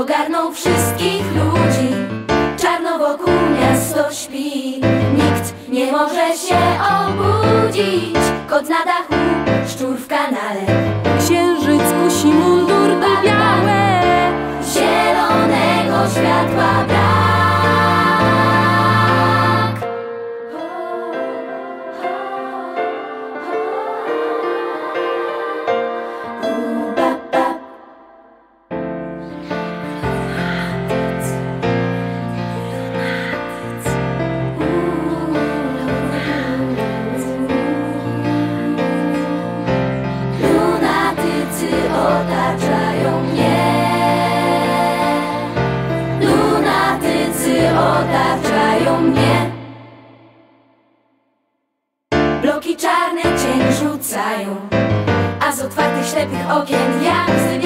ogarnął wszystkich ludzi. Czarno wokół miasto śpi. Nikt nie może się obudzić. Kot na dachu, szczur w kanale. Księżyc kusi mundur białe. Zielonego światła otwartych ślepych okien. Jak łzy